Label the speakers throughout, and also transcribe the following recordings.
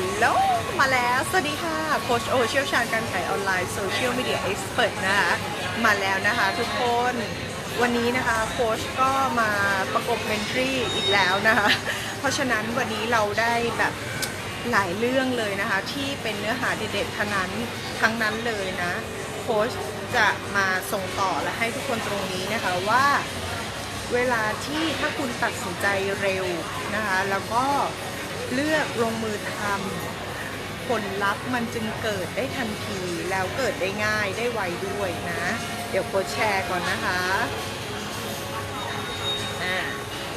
Speaker 1: ลโหลมาแล้ว สวัสดีค่ะ โคชโอเชี่ยวชาญการขายออนไลน์โซเชียลมีเดียเอ็กซ์เพรสนะคะ มาแล้วนะคะทุกคน วันนี้นะคะโคชก็มาประกบเมนทรีอีกแล้วนะคะ เพราะฉะนั้นวันนี้เราได้แบบหลายเรื่องเลยนะคะ ที่เป็นเนื้อหาเด็ดๆทั้งนั้นทั้งนั้นเลยนะ โคชจะมาส่งต่อและให้ทุกคนตรงนี้นะคะว่าเวลาที่ถ้าคุณตัดสินใจเร็วนะคะ แล้วก็ เลือกลงมือทำผลลัพธ์มันจึงเกิดได้ทันทีแล้วเกิดได้ง่ายได้ไวด้วยนะ เดี๋ยวโค้ชแชร์ก่อนนะคะ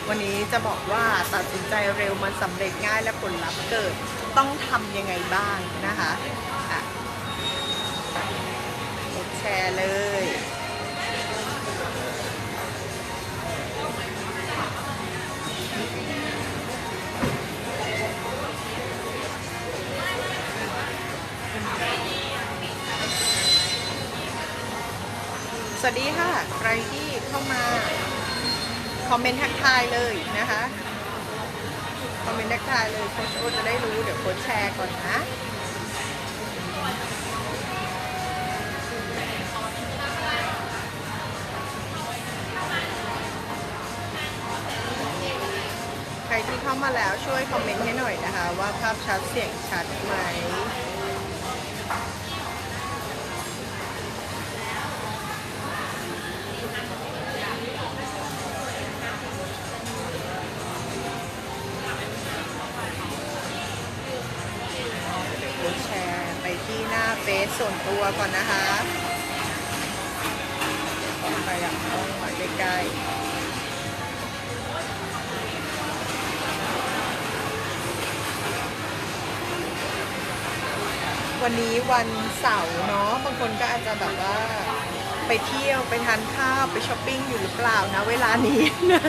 Speaker 1: วันนี้จะบอกว่าตัดสินใจเร็วมันสำเร็จง่ายและผลลัพธ์เกิดต้องทำยังไงบ้างนะคะอะโค้ชแชร์เลย สวัสดีค่ะ ใครที่เข้ามา คอมเมนต์ทักทายเลยนะคะ คอมเมนต์ทักทายเลยโค้ชโอจะได้รู้เดี๋ยวโค้ชแชร์ก่อนนะใครที่เข้ามาแล้วช่วยคอมเมนต์ให้หน่อยนะคะ ว่าภาพชัดเสียงชัดไหม หน้าเฟซส่วนตัวก่อนนะคะไปหลังต้องมาใกล้ๆวันนี้วันเสาร์เนาะบางคนก็อาจจะแบบว่าไปเที่ยวไปทานข้าวไปช้อปปิ้งอยู่หรือเปล่านะเวลานี้นะ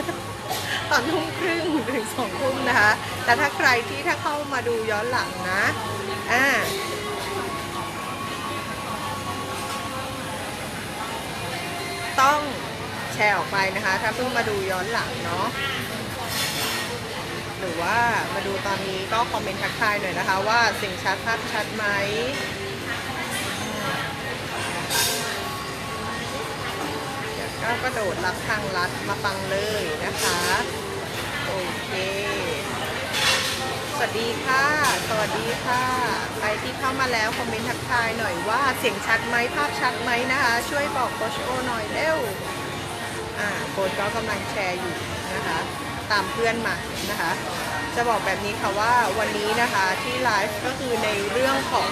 Speaker 1: ตอนทุ่มครึ่งถึงสองทุ่มนะคะ แต่ถ้าใครที่ถ้าเข้ามาดูย้อนหลังนะ อ่า ต้องแชร์ออกไปนะคะ ถ้าเพิ่งมาดูย้อนหลังเนาะหรือว่ามาดูตอนนี้ก็คอมเมนต์ทักทายหน่อยนะคะ ว่าเสียงชัดภาพชัดไหมเดี๋ยวก็กระโดดรับทางลัดมาฟังเลยนะคะ โอเค สวัสดีค่ะ สวัสดีค่ะ ใครที่เข้ามาแล้วคอมเมนต์ทักทายหน่อยว่าเสียงชัดไหมภาพชัดไหมนะคะ ช่วยบอกโคชโอหน่อยเร็ว อ่าโค้ชก็กำลังแชร์อยู่นะคะ ตามเพื่อนมานะคะ จะบอกแบบนี้ค่ะว่าวันนี้นะคะที่ไลฟ์ก็คือในเรื่องของ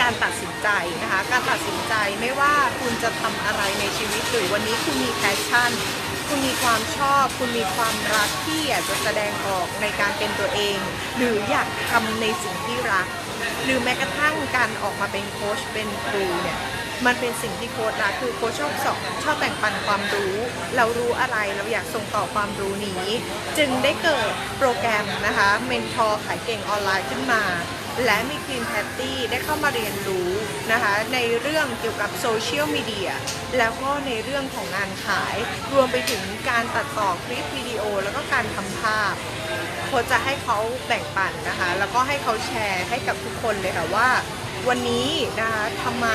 Speaker 1: การตัดสินใจนะคะ การตัดสินใจไม่ว่าคุณจะทำอะไรในชีวิตหรือวันนี้คุณมีแพชชั่น คุณมีความชอบ คุณมีความรักที่อยากจะแสดงออกในการเป็นตัวเอง หรืออยากทำในสิ่งที่รัก หรือแม้กระทั่งการออกมาเป็นโค้ชเป็นครูเนี่ยมันเป็นสิ่งที่โค้ชรักคือโค้ชชอบสอนชอบแบ่งปันความรู้ เรารู้อะไรเราอยากส่งต่อความรู้นี้ จึงได้เกิดโปรแกรมนะคะเมนทอร์ขายเก่งออนไลน์ขึ้นมา และมีครีมแพตตี้ได้เข้ามาเรียนรู้ นะคะ ในเรื่องเกี่ยวกับโซเชียลมีเดียแล้วก็ในเรื่องของงานขาย รวมไปถึงการตัดต่อคลิปวิดีโอ แล้วก็การทำภาพโคจะให้เขาแบ่งปันนะคะ แล้วก็ให้เขาแชร์ให้กับทุกคนเลยค่ะว่า วันนี้นะคะทำไม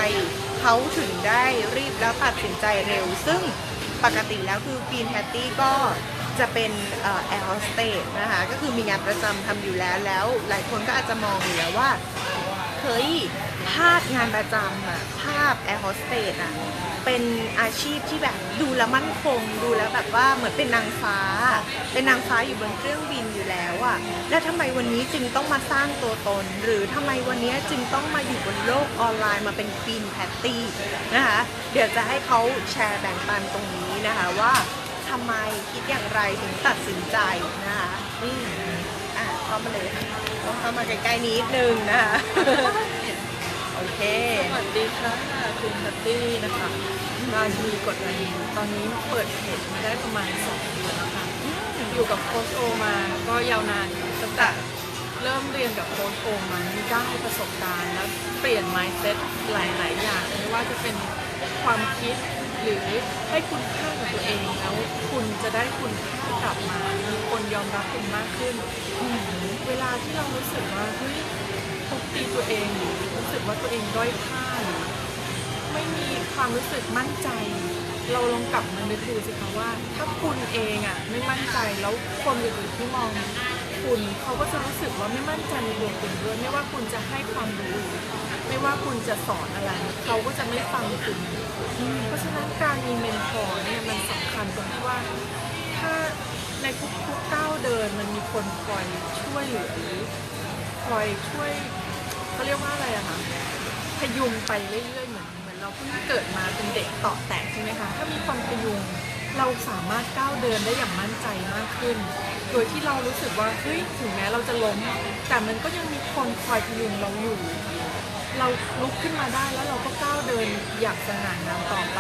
Speaker 1: เขาถึงได้รีบแล้วตัดสินใจเร็ว ซึ่งปกติแล้วคือฟีนแพตตี้ก็จะเป็นแอร์โฮสเตสนะคะ ก็คือมีงานประจำทำอยู่แล้วแล้ว หลายคนก็อาจจะมองอยู่แล้วว่า เฮ้ย ภาพงานประจำอะภาพแอร์โฮสเตสอะเป็นอาชีพที่แบบดูแล้วมั่นคง ดูแล้วแบบว่าเหมือนเป็นนางฟ้า เป็นนางฟ้าอยู่บนเครื่องบินอยู่แล้วอะแล้วทำไมวันนี้จึงต้องมาสร้างตัวตน หรือทำไมวันนี้จึงต้องมาอยู่บนโลกออนไลน์มาเป็นควีนแพตตี้นะคะเดี๋ยวจะให้เขาแชร์แบ่งปันตรงนี้นะคะว่าทำไมคิดอย่างไรถึงตัดสินใจนะคะอืมอะเข้ามาเลยต้องเข้ามาใกล้ๆนิดนึงนะคะ โอเค
Speaker 2: สวัสดีค่ะคุณพัตตี้นะคะราชีกดนาดีตอนนี้เปิดเพจมาได้ประมาณ2เดือนแล้วค่ะ อยู่กับโค้ชโอมาก็ยาวนานตั้งแต่เริ่มเรียนกับโค้ชโอมานี่ได้ประสบการณ์แล้วเปลี่ยน mindset หลาย ๆ อย่างไม่ว่าจะเป็นความคิดหรือให้คุณค่ากับตัวเองแล้วคุณจะได้คุณค่ากลับมามีคนยอมรับคุณมากขึ้น เวลาที่เรารู้สึกว่าเฮ้ย ตรงตีตัวเองหรือรู้สึกว่าตัวเองด้อยค่าหรือไม่มีความรู้สึกมั่นใจ เราลองกลับมานึกดูสิคะว่า ถ้าคุณเองอะไม่มั่นใจแล้วคนอื่นๆที่มองคุณเขาก็จะรู้สึกว่าไม่มั่นใจในตัวคุณด้วยไม่ว่าคุณจะให้ความรู้ ไม่ว่าคุณจะสอนอะไร เขาก็จะไม่ฟังคุณเพราะฉะนั้นการมีเมนทอร์เนี่ยมันสำคัญตรงที่ว่าถ้าในทุกๆก้าวเดินมันมีคนคอยช่วยเหลือหรือ คอยช่วยเขาเรียกว่าอะไรอะคะพยุงไปเรื่อยๆเหมือนเหมือนเราเพิ่งเกิดมาเป็นเด็กต่อแตกใช่ไหมคะถ้ามีคนพยุงเราสามารถก้าวเดินได้อย่างมั่นใจมากขึ้น โดยที่เรารู้สึกว่าเฮ้ยถึงแม้เราจะล้ม แต่มันก็ยังมีคนคอยพยุงเราอยู่ เราลุกขึ้นมาได้แล้วเราก็ก้าวเดินอย่างสง่างามต่อไป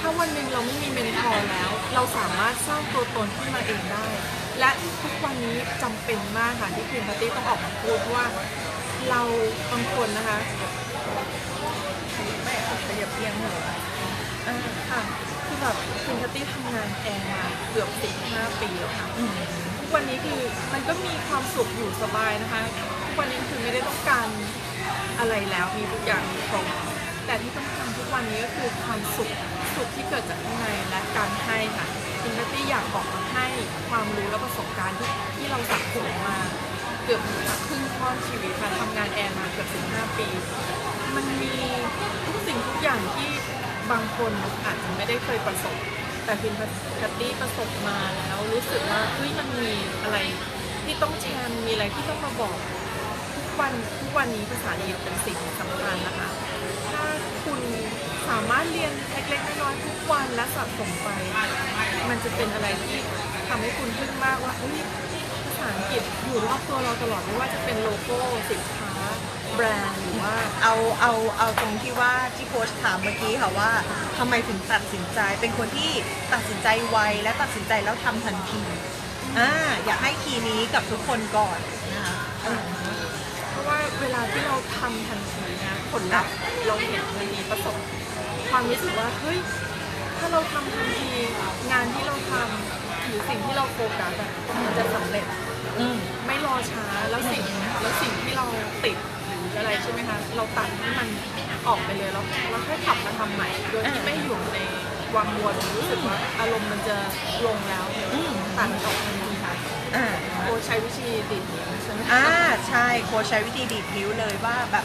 Speaker 2: ถ้าวันหนึ่งเราไม่มีเมนทอร์แล้ว เราสามารถสร้างตัวตนขึ้นมาเองได้ และทุกวันนี้จำเป็นมากค่ะที่คุณปาร์ตี้ต้องออกมาพูดว่าเราบางคนนะคะ
Speaker 1: แม่ขยับเพียงหัว
Speaker 2: อ่าค่ะคือแบบคุณปาร์ตี้ทำงานแอร์มาเกือบ15ปีแล้วค่ะทุกวันนี้คือมันก็มีความสุขอยู่สบายนะคะทุกวันนี้คือไม่ได้ต้องการอะไรแล้วมีทุกอย่างมีครบแต่ที่ต้องการทุกวันนี้ก็คือความสุขสุขที่เกิดจากข้างในและการให้ค่ะ คุณแพตตี้อยากบอกมาให้ความรู้และประสบการณ์ที่ที่เราสะสมมาเกือบครึ่งค่อนชีวิตค่ะทำงานแอร์มาเกือบ15 ปี มันมีทุกสิ่งทุกอย่างที่บางคนอาจจะไม่ได้เคยประสบ แต่พิมพัตตี้ประสบมาแล้วรู้สึกว่าเฮ้ยมันมีอะไรที่ต้องแชร์มีอะไรที่ต้องมาบอก ทุกวันทุกวันนี้ภาษาอังกฤษเป็นสิ่งสำคัญนะคะ สามารถเรียนเล็กๆน้อยๆทุกวันและสะสมไป มันจะเป็นอะไรที่ทำให้คุณทึ่งมากว่าเฮ้ยภาษาอังกฤษอยู่รอบตัวเราตลอดไม่ว่าจะเป็นโลโก้สินค้าแบรนด์หรือว่า
Speaker 1: เอาเอาเอาตรงที่ว่าที่โค้ชถามเมื่อกี้ค่ะว่าทำไมถึงตัดสินใจ เป็นคนที่ตัดสินใจไวและตัดสินใจแล้วทำทันทีอ่าอยากให้คีย์นี้กับทุกคนก่อนนะคะเออ
Speaker 2: เพราะว่าเวลาที่เราทำทันทีนะผลลัพธ์เราเห็นมันมีประสบ ความรู้สึกว่าเฮ้ยถ้าเราทำทันทีงานที่เราทำหรือสิ่งที่เราโฟกัสอะมันจะสำเร็จ
Speaker 1: อืม
Speaker 2: ไม่รอช้าแล้วสิ่งแล้วสิ่งที่เราติดหรืออะไรใช่ไหมคะเราตัดให้มันออกไปเลยแล้วเราค่อยขับมาทำใหม่ โดยที่ไม่อยู่ในวังวนรู้สึกว่าอารมณ์มันจะลงแล้วตัดออกทันทีค่ะ
Speaker 1: อ่า
Speaker 2: โอใช้วิธีดิดนิ้วใช่ไหมคะ
Speaker 1: อ่าใช่โค้ชใช้วิธีดีดนิ้วเลยว่าแบบ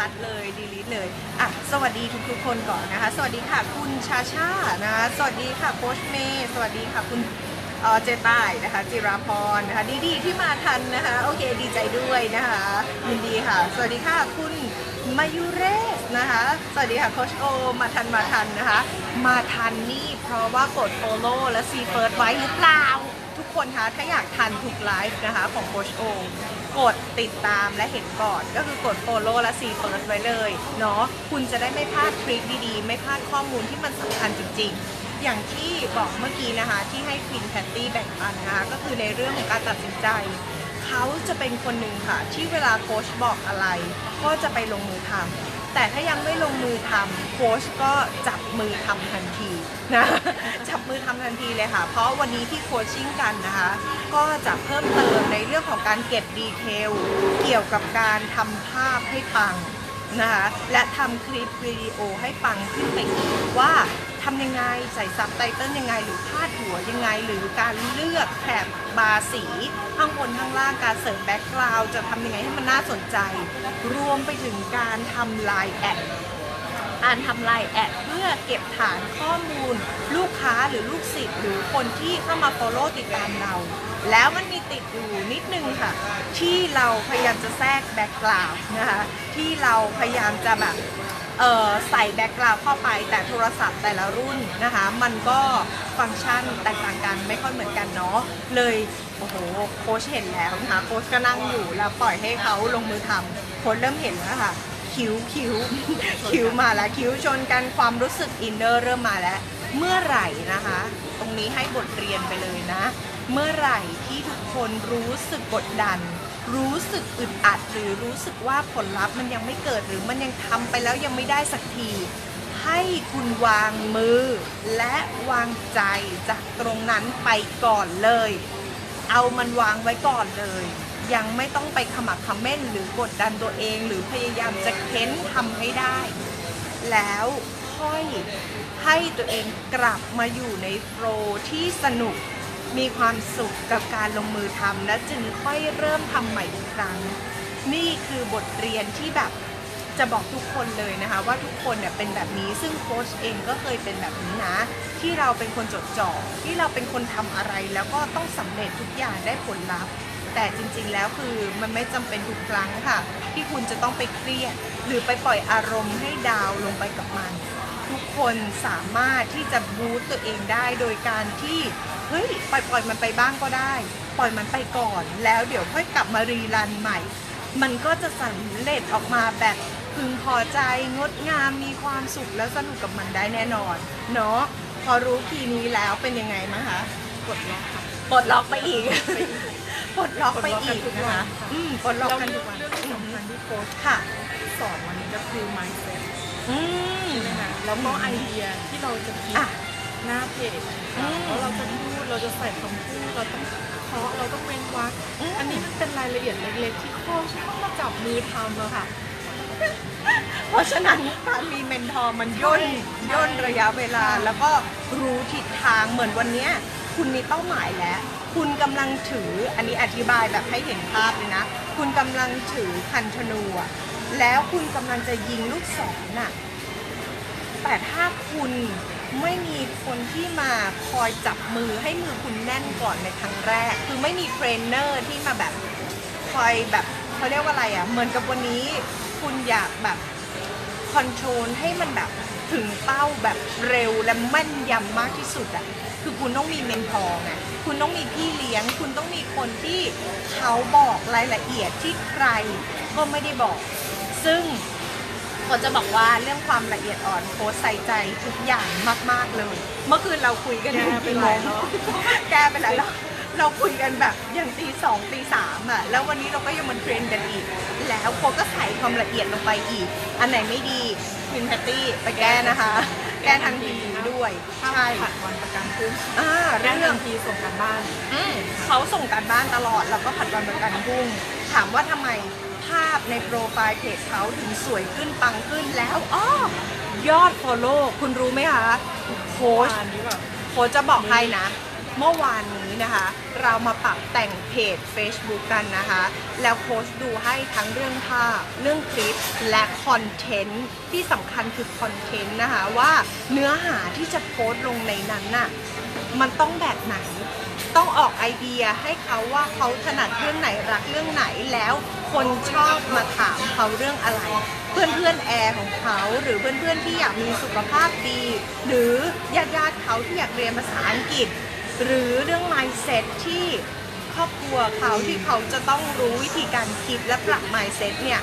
Speaker 1: คัดเลยดีลิทเลยอะสวัสดีทุกๆคนก่อนนะคะ สวัสดีค่ะคุณชาชานะคะสวัสดีค่ะโคชเมย์สวัสดีค่ะคุณเออเจต้ายนะคะจิราพรนะคะดีดีที่มาทันนะคะโอเคดีใจด้วยนะคะยินดีค่ะ สวัสดีค่ะคุณมายุเรสนะคะ สวัสดีค่ะโคชโอมาทันมาทันนะคะ มาทันนี่เพราะว่ากด follow และ see first ไว้หรือเปล่า ทุกคนคะถ้าอยากทันทุกไลฟ์นะคะของโคชโอ กดติดตามและเห็นก่อน ก็คือกด follow และ see first ไว้เลยเนาะคุณจะได้ไม่พลาดทริคดีๆ ไม่พลาดข้อมูลที่มันสำคัญจริง ๆ อย่างที่บอกเมื่อกี้นะคะ ที่ให้ควินแพตตี้แบ่งปันนะคะ ก็คือในเรื่องของการตัดสินใจ เขาจะเป็นคนหนึ่งค่ะ ที่เวลาโค้ชบอกอะไร ก็จะไปลงมือทำแต่ถ้ายังไม่ลงมือทำโค้ชก็จับมือทำทันที นะจับมือทำทันทีเลยค่ะ เพราะวันนี้ที่โคชชิ่งกันนะคะ ก็จะเพิ่มเติมในเรื่องของการเก็บดีเทลเกี่ยวกับการทำภาพให้ปังนะคะและทำคลิปวิดีโอให้ปังขึ้นไปอีกว่าทำยังไงใส่ซับไตเติลยังไง หรือพาดหัวยังไง หรือการเลือกแถบบาร์สี ข้างบนข้างล่างการเสริมแบ็กกราวด์จะทำยังไงให้มันน่าสนใจ รวมไปถึงการทำลายแอด การทำลายแอดเพื่อเก็บฐานข้อมูล ลูกค้าหรือลูกศิษย์หรือคนที่เข้ามา follow ติดตามเรา แล้วมันมีติดอยู่นิดนึงค่ะ ที่เราพยายามจะแทรกแบ็กกราวด์นะคะที่เราพยายามจะแบบใส่แบ็กกราวเข้าไปแต่โทรศัพท์แต่ละรุ่นนะคะ มันก็ฟังก์ชันแตกต่างกันไม่ค่อยเหมือนกันเนาะเลยโอ้โหโค้ชเห็นแล้วนะคะโค้ชก็นั่งอยู่แล้วปล่อยให้เขาลงมือทำโค้ชเริ่มเห็นแล้วค่ะ คิ้วคิ้วคิ้วมาแล้วคิ้วชนกันความรู้สึกอินเนอร์เริ่มมาแล้ว เมื่อไหร่นะคะ ตรงนี้ให้บทเรียนไปเลยนะ เมื่อไหร่ที่ทุกคนรู้สึกกดดัน รู้สึกอึดอัด หรือรู้สึกว่าผลลัพธ์มันยังไม่เกิดหรือมันยังทำไปแล้วยังไม่ได้สักที ให้คุณวางมือ และวางใจจากตรงนั้นไปก่อนเลย เอามันวางไว้ก่อนเลย ยังไม่ต้องไปขมักขม้นหรือกดดันตัวเอง หรือพยายามจะเค้นทำให้ได้ แล้วค่อยให้ตัวเองกลับมาอยู่ในโฟลที่สนุกมีความสุขกับการลงมือทำและจึงค่อยเริ่มทำใหม่อีกครั้ง นี่คือบทเรียนที่แบบจะบอกทุกคนเลยนะคะ ว่าทุกคนเนี่ยเป็นแบบนี้ซึ่งโค้ชเองก็เคยเป็นแบบนี้นะ ที่เราเป็นคนจดจ่อที่เราเป็นคนทำอะไรแล้วก็ต้องสำเร็จทุกอย่างได้ผลลัพธ์ แต่จริงๆแล้วคือมันไม่จำเป็นทุกครั้งค่ะ ที่คุณจะต้องไปเครียด หรือไปปล่อยอารมณ์ให้ดาวลงไปกับมัน ทุกคนสามารถที่จะบูสต์ตัวเองได้โดยการที่เฮ้ยปล่อยปล่อยมันไปบ้างก็ได้ ปล่อยมันไปก่อน แล้วเดี๋ยวค่อยกลับมารีรันใหม่ มันก็จะสำเร็จออกมาแบบพึงพอใจงดงามมีความสุขและสนุกกับมันได้แน่นอนเนาะพอรู้คีย์นี้แล้วเป็นยังไงมั้งคะ
Speaker 2: กดล็อกค่ะ
Speaker 1: ปลดล็อกไปอีก ปลดล็อกไปอีก
Speaker 2: ปลดล็อกกันทุก
Speaker 1: นะ
Speaker 2: วั
Speaker 1: คะ
Speaker 2: นค่ะ
Speaker 1: อืมปลดล็อก
Speaker 2: แล้ว
Speaker 1: กันทุกวัน
Speaker 2: เรื่องที่สำคัญที่โค้ช
Speaker 1: ค่ะ
Speaker 2: สอนวันนี้ก็คือ mindset
Speaker 1: อืม
Speaker 2: ใช่ไหมคะแล้วก็ไอเดียที่เราจะคิด
Speaker 1: อะ
Speaker 2: หน้าเพจ
Speaker 1: อืม
Speaker 2: แล้วเราจะพูดเราจะใส่คำพูดเราต้องเคาะเราต้องเว้นวรรค
Speaker 1: อืม
Speaker 2: อันนี้มันเป็นรายละเอียดเล็กๆ ที่โค้ชต้องมาจับมือทำอะค่ะ
Speaker 1: เพราะฉะนั้นการมีเมนทอร์มันย่น
Speaker 2: ใช่
Speaker 1: ย่นระยะเวลา แล้วก็รู้ทิศทางเหมือนวันเนี้ยคุณมีเป้าหมายแล้ว คุณกำลังถืออันนี้อธิบายแบบให้เห็นภาพเลยนะ คุณกำลังถือคันธนูอะแล้วคุณกำลังจะยิงลูกศรน่ะแต่ถ้าคุณไม่มีคนที่มาคอยจับมือให้มือคุณแน่นก่อนในครั้งแรก คือไม่มีเทรนเนอร์ที่มาแบบคอยแบบเขาเรียกว่าอะไรอะเหมือนกับวันนี้คุณอยากแบบคอนโทรลให้มันแบบ ถึงเป้าแบบเร็วและแม่นยำมากที่สุดอะคือคุณต้องมีเมนทอร์ไงคุณต้องมีพี่เลี้ยง คุณต้องมีคนที่เขาบอกรายละเอียดที่ใครก็ไม่ได้บอก ซึ่งเขาจะบอกว่าเรื่องความละเอียดอ่อนโค้ชใส่ใจทุกอย่างมาก ๆเลย เมื่อคืนเราคุยกัน
Speaker 2: แก้ไป
Speaker 1: กี่
Speaker 2: ห
Speaker 1: โม
Speaker 2: ลาย
Speaker 1: ง
Speaker 2: รอบ
Speaker 1: แกไปหลายรอบเราคุยกันแบบอย่างตีสองตีสามอะแล้ววันนี้เราก็ยังมันเทรนกันอีก แล้วโค้ชก็ใส่ความละเอียดลงไปอีก อันไหนไม่ดี วินแพตตี้ไปแก้นะคะ แก้ทันทีด้วย
Speaker 2: ถ้า
Speaker 1: ใช่
Speaker 2: ผัดวันประกันพรุ่ง
Speaker 1: อ่า
Speaker 2: แก้
Speaker 1: เรื่
Speaker 2: ทั
Speaker 1: อง
Speaker 2: นทีส่งกันบ้าน
Speaker 1: อืมเขาส่งการบ้านตลอดแล้วก็ผัดวันประกันพรุ่ง ถามว่าทำไมภาพในโปรไฟล์เพจเขาถึงสวยขึ้นปังขึ้นแล้วอ้อยอด follow คุณรู้ไหมคะโค้ช
Speaker 2: อันนี้แบบ
Speaker 1: โค้ชจะบอกให้นะ เมื่อวานนี้นะคะ เรามาปรับแต่งเพจ Facebook กันนะคะ แล้วโค้ชดูให้ทั้งเรื่องภาพ เรื่องคลิปและคอนเทนต์ที่สำคัญคือคอนเทนต์นะคะว่าเนื้อหาที่จะโพสต์ลงในนั้นน่ะมันต้องแบบไหนต้องออกไอเดียให้เขาว่าเขาถนัดเรื่องไหนรักเรื่องไหนแล้วคนชอบมาถามเขาเรื่องอะไร เพื่อนเพื่อนแอร์ของเขา หรือเพื่อนเพื่อนที่อยากมีสุขภาพดี หรือญาติญาติเขาที่อยากเรียนภาษาอังกฤษ หรือเรื่อง mindset ที่ครอบครัวเขาที่เขาจะต้องรู้วิธีการคิดและปรับ mindset เนี่ย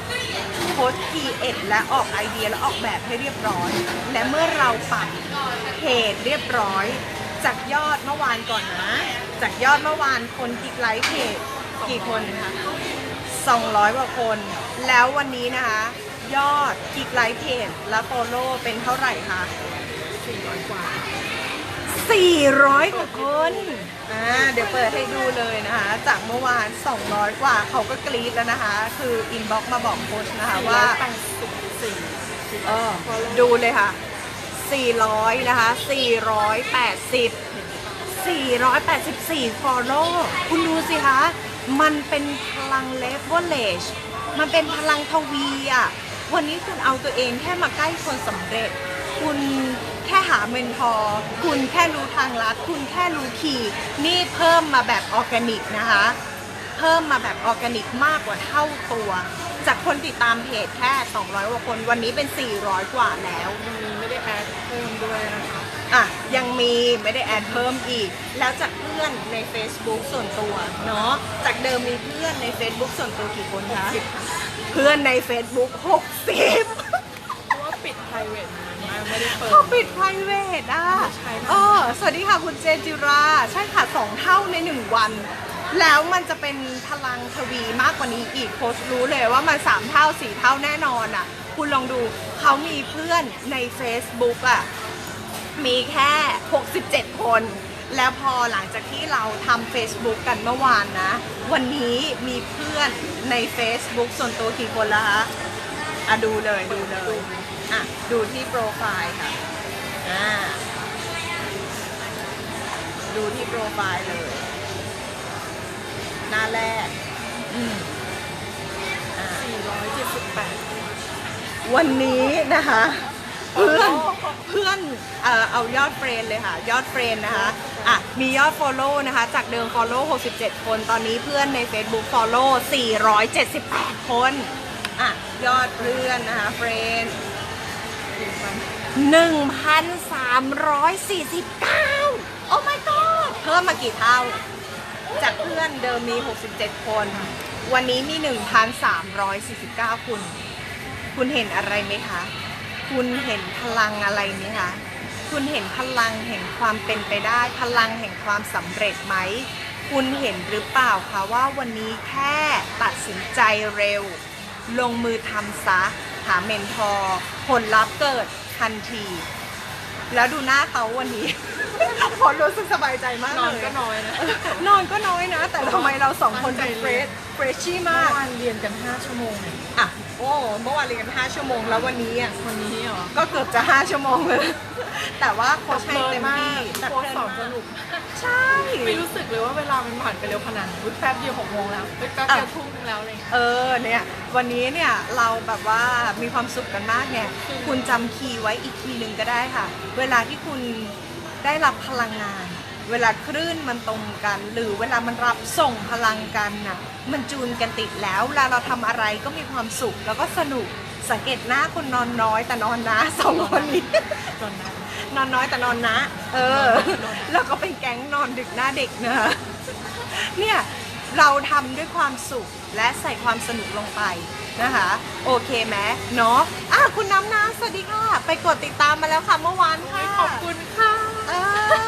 Speaker 1: โค้ชคีเอ็ดและออกไอเดียและออกแบบให้เรียบร้อย และเมื่อเราปัดเพจเรียบร้อย จากยอดเมื่อวานก่อนนะ จากยอดเมื่อวานคนคลิกไลค์เพจกี่คนคะ200กว่าคน แล้ววันนี้นะคะ ยอดคลิกไลค์เพจและโฟโล่เป็นเท่าไหร่คะ
Speaker 2: 400กว่า
Speaker 1: 400กว่าคนอ่าเดี๋ยวเปิดให้ดูเลยนะคะ จากเมื่อวาน 200 กว่าเขาก็กรี๊ดแล้วนะคะ คืออินบ็อกมาบอกโค้ชนะคะว่า
Speaker 2: 84
Speaker 1: เออดูเลยค่ะ 400 นะคะ 480 484 follow คุณดูสิคะ มันเป็นพลัง leverage มันเป็นพลังทวีอะ วันนี้คุณเอาตัวเองแค่มาใกล้คนสำเร็จ คุณ แค่หาเมนทอร์คุณแค่รู้ทางลัด คุณแค่รู้คีย์นี่เพิ่มมาแบบออร์แกนิกนะคะ เพิ่มมาแบบออร์แกนิกมากกว่าเท่าตัว จากคนติดตามเพจแค่ 200กว่าคนวันนี้เป็น 400 กว่าแล้ว
Speaker 2: ยังมีไม่ได้แอดเพิ่มด้วยนะคะ
Speaker 1: อะยังมีไม่ได้แอดเพิ่มอีก แล้วจากเพื่อนใน Facebook ส่วนตัวเนาะจากเดิมมีเพื่อนใน Facebook ส่วนตัวกี่คนคะ
Speaker 2: 60ค่ะ
Speaker 1: เพื่อนใน Facebook 60
Speaker 2: เพราะว่าปิด private มานานมาก ไม่ได้เปิด
Speaker 1: เขาปิด private อะ
Speaker 2: ใช่ค่ะ
Speaker 1: เออ สวัสดีค่ะคุณเจนจิรา ใช่ค่ะสองเท่าในหนึ่งวัน แล้วมันจะเป็นพลังทวีมากกว่านี้อีกโค้ชรู้เลยว่ามันสามเท่าสี่เท่าแน่นอนอะ คุณลองดูเขามีเพื่อนใน Facebook อะ มีแค่ 67 คน แล้วพอหลังจากที่เราทำ Facebook กันเมื่อวานนะ วันนี้มีเพื่อนใน Facebook ส่วนตัวกี่คนแล้วคะ อะดูเลยดูเลย อะ ดูที่โปรไฟล์ค่ะ อ่า ดูที่โปรไฟล์เลย หน้าแรก อืมอ่า
Speaker 2: 478
Speaker 1: วันนี้นะคะ เพื่อนเพื่อนเอ่อเอายอดเฟรนด์เลยค่ะ ยอดเฟรนด์นะคะ อะ มียอด Follow นะคะ จากเดิม Follow 67 คน ตอนนี้เพื่อนใน Facebook Follow 478 คน อะ ยอดเพื่อนนะคะเฟรนด์ 1,349 โอ้ my god เพิ่มมากี่เท่า จากเพื่อนเดิมมี 67 คน วันนี้มี 1,349 คุณ คุณเห็นอะไรไหมคะ คุณเห็นพลังอะไรไหมคะ คุณเห็นพลังแห่งความเป็นไปได้ พลังแห่งความสำเร็จไหม คุณเห็นหรือเปล่าคะว่าวันนี้แค่ตัดสินใจเร็ว ลงมือทำซะ หาเมนทอร์ผลลัพธ์เกิดทันที แล้วดูหน้าเขาวันนี้ผลรู้สึกสบายใจมาก
Speaker 2: นอน
Speaker 1: เลย
Speaker 2: ก็น้อยนะ
Speaker 1: นอนก็น้อยนะ แต่ทำไมเราสองคนเป็นเฟรชเฟรชชี่
Speaker 2: เมื่
Speaker 1: มา
Speaker 2: อกวานเรียนกัน 5 ชั่วโมงเนี่ย
Speaker 1: อะ โอ้เมื่อวานเรียนกัน5ชั่วโมง แล้ววันนี้อะ
Speaker 2: วันนี้เหรอ
Speaker 1: ก็เกือบจะ5ชั่วโมงเลยแต่ว่าโค้ชให้เต็มที่
Speaker 2: แต่
Speaker 1: แต่
Speaker 2: โค้ช
Speaker 1: เพลิน
Speaker 2: สอน
Speaker 1: มาก
Speaker 2: สนุก
Speaker 1: ใช่
Speaker 2: ไม่รู้สึกเลยว่าเวลามันผ่านไปเร็วขนาดนี้อุ๊ยแป๊บเดียวหกโมงแล้วอุ๊ยแป๊บเดียวทุ่มนึงแล้วอะไรอย่างเลย
Speaker 1: เออเนี่ยวันนี้เนี่ยเราแบบว่ามีความสุขกันมากเนี่ยคุณจำคีย์ไว้อีกทีหนึ่งก็ได้ค่ะ เวลาที่คุณได้รับพลังงาน เวลาคลื่นมันตรงกัน หรือเวลามันรับส่งพลังกันน่ะมันจูนกันติดแล้วเวลาเราทำอะไรก็มีความสุขแล้วก็สนุกสังเกตหน้าคนนอนน้อยแต่นอนนะสองคนนี้
Speaker 2: ตอนนั้น
Speaker 1: นอนน้อยแต่นอนนะ เออแล้วก็เป็นแก๊งนอนดึกหน้าเด็กนะเนี่ยเราทำด้วยความสุขและใส่ความสนุกลงไปนะคะ โอเคไหมเนาะอะคุณน้ำน้ำสวัสดีค่ะ ไปกดติดตามมาแล้วค่ะเมื่อวานค่ะ
Speaker 2: ขอบคุณค่ะ
Speaker 1: เออ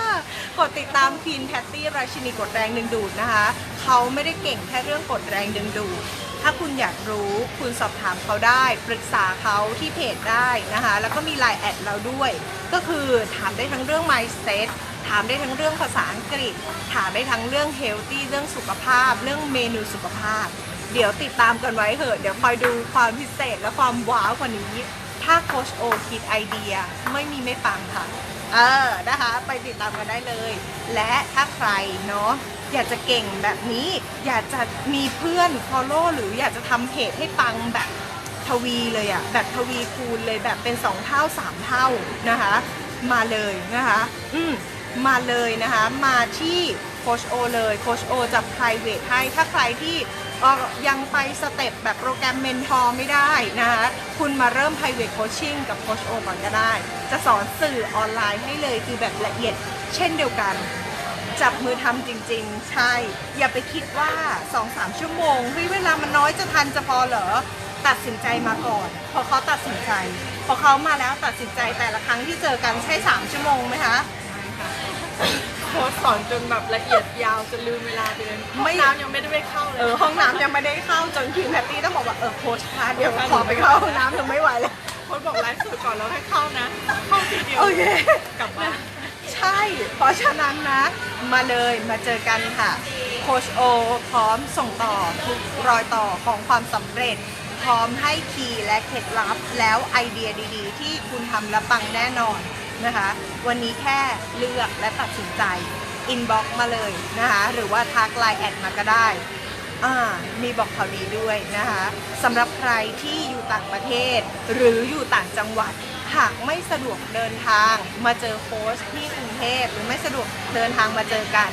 Speaker 1: กดติดตามคีนแพตตี้ราชินีกดแรงดึงดูดนะคะ เขาไม่ได้เก่งแค่เรื่องกดแรงดึงดูด ถ้าคุณอยากรู้คุณสอบถามเขาได้ ปรึกษาเขาที่เพจได้นะคะ แล้วก็มีไลน์แอดเราด้วย ก็คือถามได้ทั้งเรื่อง mindset ถามได้ทั้งเรื่องภาษาอังกฤษ ถามได้ทั้งเรื่อง healthy เรื่องสุขภาพ เรื่องเมนูสุขภาพ เดี๋ยวติดตามกันไว้เถอะเดี๋ยวคอยดูความพิเศษและความว้าวกว่านี้ ถ้าโคชโอคิดไอเดียไม่มีไม่ปังค่ะ เออนะคะ ไปติดตามกันได้เลย และถ้าใครเนาะอยากจะเก่งแบบนี้ อยากจะมีเพื่อน follow หรืออยากจะทำเพจให้ปังแบบทวีเลยอะแบบทวีคูณเลยแบบเป็น 2 เท่า 3 เท่านะคะ มาเลยนะคะ อืมมาเลยนะคะ มาที่โคชโอเลยโคชโอจะ private ให้ถ้าใครที่ ยังไปสเต็ปแบบโปรแกรมเมนทอร์ไม่ได้นะคะคุณมาเริ่ม private coaching กับโคชโอก่อนก็ได้ จะสอนสื่อออนไลน์ให้เลยคือแบบละเอียด เช่นเดียวกัน จับมือทำจริง ๆ ใช่ อย่าไปคิดว่า 2-3 ชั่วโมงเฮ้ยเวลามันน้อยจะทันจะพอเหรอตัดสินใจมาก่อน พอเขาตัดสินใจ พอเขามาแล้วตัดสินใจแต่ละครั้งที่เจอกันใช่ 3 ชั่วโมงไหมคะ
Speaker 2: โค้ชสอนจนแบบละเอียดยาวจนลืมเวลาไปเลย
Speaker 1: ไม่
Speaker 2: ห้องน้ำยังไม่ได้ไปเข้าเลย
Speaker 1: เออห้องน้ำยังไม่ได้เข้าจนทีมแพตตี้ต้องบอกว่าเออโค้ชคะเดี๋ยวขอไปเข้าห้องน้ำหนูไม่ไหวแล้ว
Speaker 2: โค้ชบอกไลฟ์สดก่อนแล้วให้เข้านะเข้าทีเดียว
Speaker 1: โอเค
Speaker 2: กลับบ้าน
Speaker 1: ใช่ เพราะฉะนั้นนะ มาเลยมาเจอกันค่ะโคชโอพร้อมส่งต่อทุกรอยต่อของความสำเร็จ พร้อมให้คีย์และเคล็ดลับแล้วไอเดียดีๆ ที่คุณทำแล้วปังแน่นอน นะคะ วันนี้แค่เลือกและตัดสินใจอินบ็อกมาเลยนะคะ หรือว่าทักไลน์แอดมาก็ได้มีบอกข่าวดีด้วยนะคะสำหรับใครที่อยู่ต่างประเทศ หรืออยู่ต่างจังหวัด หากไม่สะดวกเดินทางมาเจอโค้ชที่กรุงเทพหรือไม่สะดวกเดินทางมาเจอกัน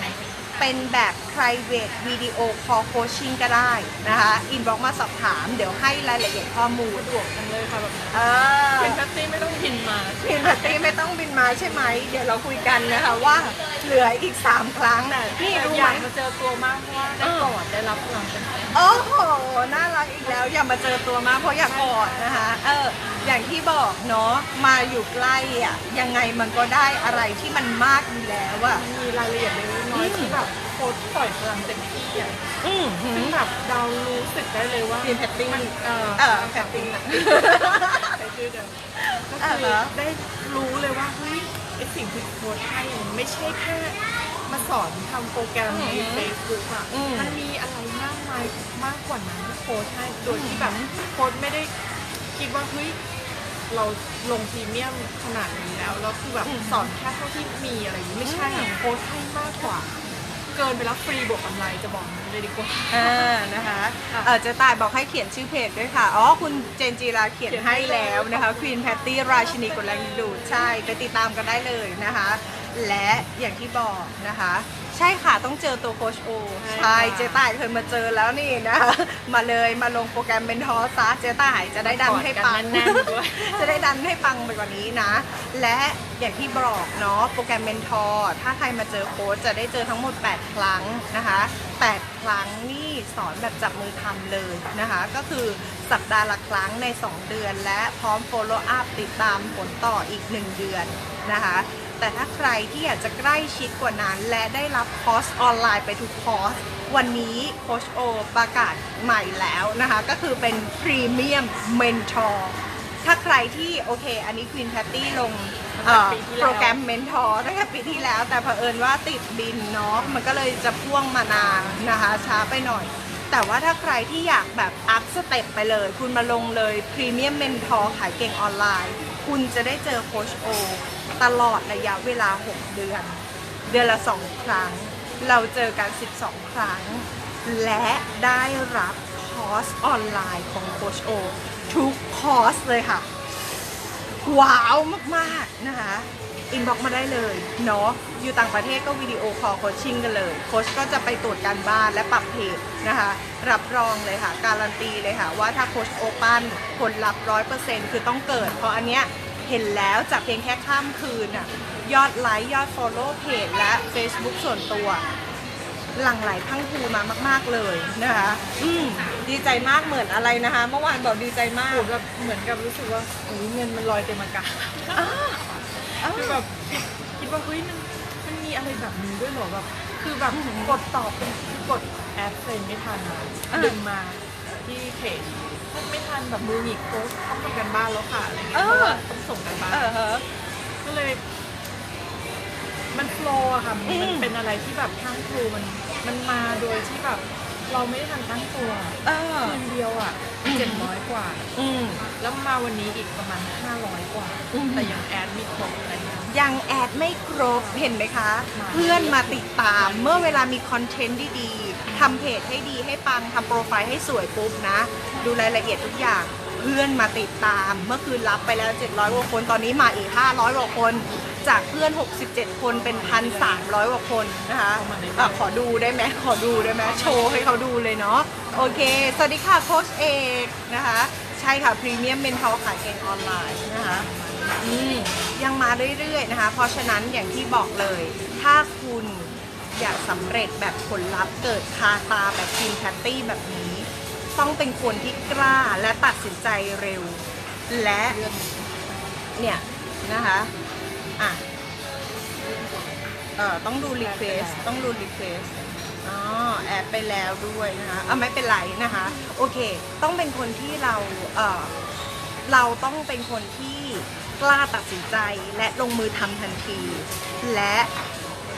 Speaker 1: เป็นแบบ private video call coaching ก็ได้นะคะอินบ็อกมาสอบถาม เดี๋ยวให้รายละเอียดข้อมูล
Speaker 2: สะดวกจังเลยค่ะแบบ
Speaker 1: เออ
Speaker 2: เป็นแพตตี้ไม่ต้องบินมา
Speaker 1: พินแพตตี้ไม่ต้องบินมาใช่ไหม เดี๋ยวเราคุยกันนะคะว่าเหลืออีก 3 ครั้งนะนี่
Speaker 2: แต่
Speaker 1: รู้
Speaker 2: อ
Speaker 1: ไหม
Speaker 2: ยากมาเจอตัวมากเพราะว่าได้กอดได้รับพลังเป็น
Speaker 1: โอ้โห น่ารักอีกแล้วอย่ามาเจอตัวมากเพราะอยากกอดนะคะเอออย่างที่บอกเนาะมาอยู่ใกล้อะยังไงมันก็ได้อะไรที่มันมากอยู่แล้วอะ
Speaker 2: มันมีรายละเอียดเล็ก น้อยที่แบบโค้ชปล่อยพลังเต็มที่อะ
Speaker 1: อืม
Speaker 2: ซึ่งแบบเรารู้สึกได้เลยว่า
Speaker 1: ทีมแพตติ้ง
Speaker 2: มันเออ
Speaker 1: เออแพตติ้งนะ
Speaker 2: ใช้ชื่อเดิมก็
Speaker 1: อ่า
Speaker 2: คือ
Speaker 1: ฮะ
Speaker 2: ได้รู้เลยว่าเฮ้ยไอสิ่งที่โค้ชให้มันไม่ใช่แค่มาสอนทำโปรแกรมใน
Speaker 1: อืม
Speaker 2: เฟซบุ๊กอะ
Speaker 1: อืม
Speaker 2: มันมีอะไรมากมายมากกว่านั้นที่โค้ชให้โดยที่แบบโค้ชไม่ได้คิดว่าเฮ้ย เราลงพรีเมียมขนาดนี้แล้วแล้วคือแบบ
Speaker 1: อืม
Speaker 2: สอนแค่เท่าที่มีอะไรอย่างนี้ไม่ใช่
Speaker 1: อื
Speaker 2: อะ
Speaker 1: ม
Speaker 2: โค้ชให้มากกว่า เกินไปแล้วฟรีบวกกำไรจะบอกอย่างนี้เลยดีกว่า
Speaker 1: อ่านะคะ
Speaker 2: ค่ะ
Speaker 1: เออเจะตายบอกให้เขียนชื่อเพจด้วยค่ะ อ๋อ คุณเจนจีราเขียน
Speaker 2: เขียนให้
Speaker 1: ให้แล้วนะคะควีนแพตตี้ราชินีกดแรงดึงดูดใช่ ไปติดตามกันได้เลยนะคะ และอย่างที่บอกนะคะ ใช่ค่ะต้องเจอตัวโคชโอ
Speaker 2: ใช่
Speaker 1: ใช่
Speaker 2: ค่ะ
Speaker 1: เจ๊ต่ายเคยมาเจอแล้วนี่นะคะมาเลยมาลงโปรแกรมเมนทอร์ซะเจ๊ต่ายจะได้ดันให้ปัง
Speaker 2: กอดกันแน่นๆด้วย
Speaker 1: จะได้ดันให้ปังไปกว่านี้นะ และอย่างที่บอกเนาะโปรแกรมเมนทอร์ถ้าใครมาเจอโค้ชจะได้เจอทั้งหมด 8 ครั้งนะคะ 8 ครั้งนี่สอนแบบจับมือทำเลยนะคะ ก็คือสัปดาห์ละครั้งใน 2 เดือน และพร้อม follow up ติดตามผลต่ออีก 1 เดือนนะคะ แต่ถ้าใครที่อยากจะใกล้ชิดกว่านั้น และได้รับคอร์สออนไลน์ไปทุกคอร์ส วันนี้โคชโอประกาศใหม่แล้วนะคะ ก็คือเป็นพรีเมียมเมนทอร์ถ้าใครที่โอเค อันนี้ควีนแพตตี้ลงเอ่อ
Speaker 2: ปีที่แล้ว
Speaker 1: โปรแกรมเมนทอร์ตั้งแต่ปีที่แล้ว แต่เผอิญว่าติดบินเนาะมันก็เลยจะพ่วงมานานนะคะ ช้าไปหน่อย แต่ว่าถ้าใครที่อยากแบบอัพสเต็ปไปเลย คุณมาลงเลยพรีเมียมเมนทอร์ขายเก่งออนไลน์ คุณจะได้เจอโคชโอ ตลอดระยะเวลา 6 เดือน เดือนละ 2 ครั้ง เราเจอกัน 12 ครั้ง และได้รับคอร์สออนไลน์ของโคชโอทุกคอร์สเลยค่ะ ว้าวมาก ๆ นะคะอินบ็อกมาได้เลยเนาะอยู่ต่างประเทศก็วิดีโอคอลโคชชิ่งกันเลย โคชก็จะไปตรวจการบ้านและปรับเพจนะคะ รับรองเลยค่ะ การันตีเลยค่ะ ว่าถ้าโคชโอปันผลลัพธ์ร้อยเปอร์เซ็นต์คือต้องเกิด เพราะอันเนี้ย เห็นแล้วจากเพียงแค่ข้ามคืนอะยอดไลค์ยอด Follow เพจและ Facebook ส่วนตัวหลั่งไหลพรังพรูมามาก ๆเลยนะคะอืมดีใจมากเหมือนอะไรนะคะ เมื่อวานบอกดีใจมาก
Speaker 2: โหแบบเหมือนกับรู้สึกว่าโอ้ยเงินมันลอยเต็มอากาศ
Speaker 1: อ้าอ้า
Speaker 2: คือแบบคิดคิดว่าเฮ้ยมันมันมีอะไรแบบนี้ด้วยเหรอแบบคือแบบ
Speaker 1: อืม
Speaker 2: กดตอบเป็นกดแอปเฟรนไม่ทันอะ
Speaker 1: อะ
Speaker 2: ดึงมาที่เพจ ไม่ทันแบบมือหงิกโค้ชต้องทำกันบ้านแล้วค่ะอะไรเงี้ย
Speaker 1: เออ
Speaker 2: เพราะว่าต้องส่งกันบ้าน
Speaker 1: เออฮะ
Speaker 2: ก็เลย มันโฟล์อะค่ะมัน
Speaker 1: อืม
Speaker 2: มันเป็นอะไรที่แบบทั้งครูมัน มันมาโดยที่แบบ เราไม่ได้ทันตั้งตัว
Speaker 1: เออ
Speaker 2: คืนเดียวอะ
Speaker 1: อืม
Speaker 2: เจ็ดร้อยกว่า
Speaker 1: อืม
Speaker 2: แล้วมาวันนี้อีกประมาณ 500 กว่า
Speaker 1: อืม
Speaker 2: แต่ยังแอดไมีครบอะไรเงี้ย
Speaker 1: ยังแอดไม่ครบเห็นไหมคะ
Speaker 2: มา
Speaker 1: เพื่อนมาติดตามเมื่อเวลามีคอนเทนต์ดีๆ ทำเพจให้ดีให้ปังทำโปรไฟล์ให้สวยปุ๊บนะ ดูรายละเอียดทุกอย่างเพื่อนมาติดตาม เมื่อคืนรับไปแล้ว 700กว่าคนตอนนี้มาอีก 500กว่าคน จากเพื่อน 67 คนเป็น 1,300กว่าคนนะคะอะขอดูได้ไหมขอดูได้ไหมโชว์ให้เขาดูเลยเนาะโอเค สวัสดีค่ะโค้ชเอกนะคะ ใช่ค่ะพรีเมียมเมนทอขายเก่งออนไลน์นะคะยังมาเรื่อยๆนะคะ เพราะฉะนั้นอย่างที่บอกเลย ถ้าคุณ อยากสำเร็จแบบผลลัพธ์เกิดคาตาแบบทีมแพตตี้แบบนี้ ต้องเป็นคนที่กล้าและตัดสินใจเร็ว และ
Speaker 2: เนี่
Speaker 1: ยนะคะอะเอ่อต้องดูรีเควสต้องดูรีเควสอ๋อแอดไปแล้วด้วยนะคะอะไม่เป็นไรนะคะ โอเค ต้องเป็นคนที่เราเอ่อเราต้องเป็นคนที่กล้าตัดสินใจและลงมือทำทันที และ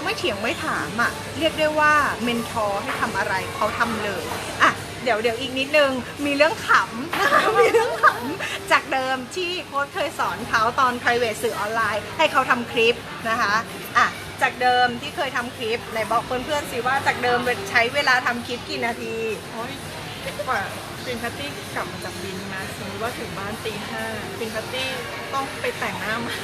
Speaker 1: ไม่เถียงไม่ถามอะ่ะเรียกได้ว่าเมนทอร์ให้ทำอะไรเขาทำเลยอะเดี๋ยวเดี๋ยวอีกนิดนึงมีเรื่องขำ มีเรื่องขำจากเดิมที่โค้ชเคยสอนเขาตอน private สื่อออนไลน์ ให้เขาทำคลิปนะคะอะจากเดิมที่เคยทำคลิปไหนบอกเพื่อนๆสิว่าจากเดิมใช้เวลาทำคลิปกี่นาที
Speaker 2: โอ้ยกว่า ฟินพัตตี้กลับมาจากบินนะสมมติว่าถึงบ้านตีห้าฟินพัตตี้ต้องไปแต่งหน้าใหมา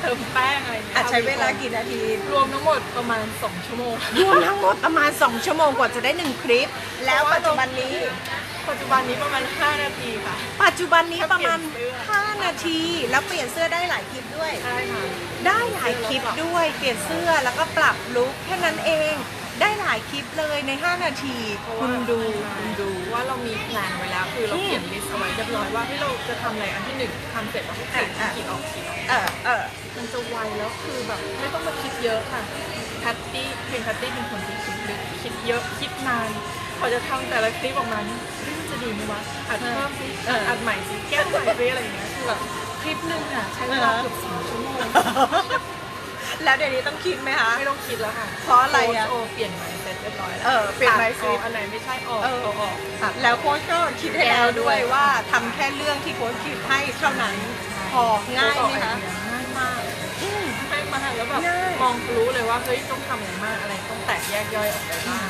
Speaker 2: เติมแป้งอะไรเงี้ย
Speaker 1: อะใช้เวลากี่นาที
Speaker 2: รวมทั้งหมดประมาณ 2 ชั่วโมง
Speaker 1: รวมทั้งหมดประมาณ 2 ชั่วโมงกว่าจะได้ 1 คลิป แล้วปัจจุบันนี้
Speaker 2: ปัจจุบันนี้ประมาณ 5 นาทีค่ะ
Speaker 1: ปัจจุบันนี้ประมาณ
Speaker 2: เปลี่ยนเสื้อ
Speaker 1: 5นาที แล้วเปลี่ยนเสื้อได้หลายคลิปด้วย
Speaker 2: ใช่ค่ะ
Speaker 1: ได้หลายคลิปด้วย เปลี่ยนเสื้อแล้วก็ปรับลุคแค่นั้นเอง ได้หลายคลิปเลยใน 5 นาที
Speaker 2: เพราะ
Speaker 1: คุ
Speaker 2: ว่า
Speaker 1: ณดูคุณดู
Speaker 2: ว่าเรามีแพลนไว้แล้วคือเรา
Speaker 1: อืม
Speaker 2: เขียนลิสต์เอาไว้เรียบร้อยว่าที่เราจะทำอะไรอันที่หนึ่งทำเสร็จแล้วก็ขีด
Speaker 1: อะ
Speaker 2: ขีดออกขีดออก
Speaker 1: เออเออ
Speaker 2: มันจะไวแล้วคือแบบไม่ต้องมาคิดเยอะค่ะแพตตี้เป็นแพตตี้เป็นคนที่คิดลึกคิดเยอะคิดนานพอจะทำแต่ละคลิปออกมานี่เฮ้ยมันจะดีไหมวะอัดเพิ่มสิ
Speaker 1: เอออั
Speaker 2: อัดใหม่สิแก้ใหม่สิอะไรอย่างเงี้ยคือแบบคลิปหนึ่งอะใช้เวลาเกือบสองชั่วโมง
Speaker 1: แล้วเดี๋ยวนี้ต้องคิดไหมคะ
Speaker 2: ไม่ต้องคิดแล้วค่ะ
Speaker 1: เพราะอะไรอะ
Speaker 2: โโอเปลี่ยนไมซ์เซ็ตเรียบร้อยแล้ว
Speaker 1: เออเปลี่ยน
Speaker 2: ตัด
Speaker 1: mindset
Speaker 2: ออกอันไหนไม่ใช่ออก
Speaker 1: เออ
Speaker 2: เอาออก
Speaker 1: ค่ะแล้วโค้ชก็คิดให้แล้วด้วยว่าทำแค่เรื่องที่โค้ชคิดให้เท่านั้นพอง่ายไหมคะ
Speaker 2: ง่ายมากง่ายมากแล้วแบบ
Speaker 1: ง่าย
Speaker 2: มองรู้เลยว่าเฮ้ยต้องทำอะไรมากอะไรต้องแตกแยกย่อยออกไปบ้าง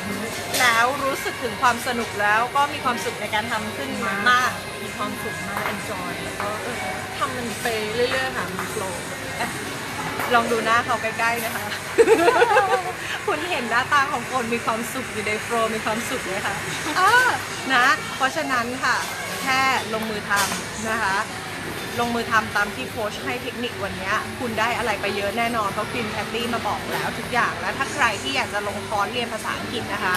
Speaker 1: แล้วรู้สึกถึงความสนุกแล้วก็มีความสุขในการทำขึ้นมาก
Speaker 2: มีความสุขมาก enjoy แล้วก็เออทำมันไปเรื่อยๆค่ะมันโฟล์
Speaker 1: ลองดูหน้าเขาใกล้ๆนะคะ คุณเห็นหน้าตาของคนมีความสุขอยู่ในโฟล์มีความสุขไหมคะอ่านะ เพราะฉะนั้นค่ะ แค่ลงมือทำนะคะ ลงมือทำตามที่โค้ชให้เทคนิควันนี้ คุณได้อะไรไปเยอะแน่นอนเพราะฟินแพตตี้มาบอกแล้วทุกอย่างแล้วถ้าใครที่อยากจะลงคอร์สเรียนภาษาอังกฤษนะคะ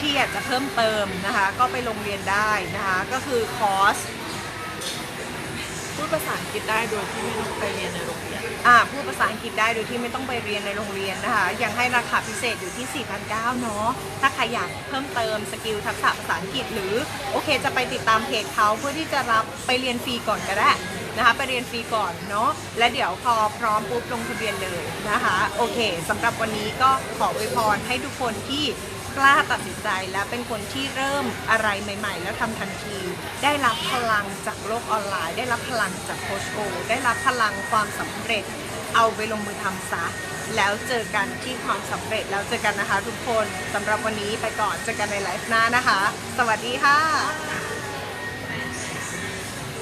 Speaker 1: ที่อยากจะเพิ่มเติมนะคะ ก็ไปลงเรียนได้นะคะ ก็คือคอร์ส
Speaker 2: พูด ภาษาอังกฤษได้โดยที่ไม่ต้องไปเรียนในโรงเรียน
Speaker 1: อ่าพูดภาษาอังกฤษได้โดยที่ไม่ต้องไปเรียนในโรงเรียนนะคะ ยังให้ราคาพิเศษอยู่ที่ 4,900 เนาะ ถ้าใครอยากเพิ่มเติมสกิลทักษะภาษาอังกฤษ หรือโอเคจะไปติดตามเพจเขาเพื่อที่จะรับไปเรียนฟรีก่อนก็ได้นะคะไปเรียนฟรีก่อนเนาะและเดี๋ยวพอพร้อมปุ๊บลงทะเบียนเลยนะคะ โอเคสำหรับวันนี้ก็ขออวยพรให้ทุกคนที่ กล้าตัดสินใจและเป็นคนที่เริ่มอะไรใหม่ ๆ แล้วทำทันที ได้รับพลังจากโลกออนไลน์ ได้รับพลังจากโคชโอได้รับพลังความสำเร็จ เอาไปลงมือทำซะแล้วเจอกันที่ความสำเร็จแล้วเจอกันนะคะทุกคนสำหรับวันนี้ไปก่อนเจอกันในไลฟ์หน้านะคะ สวัสดีค่ะ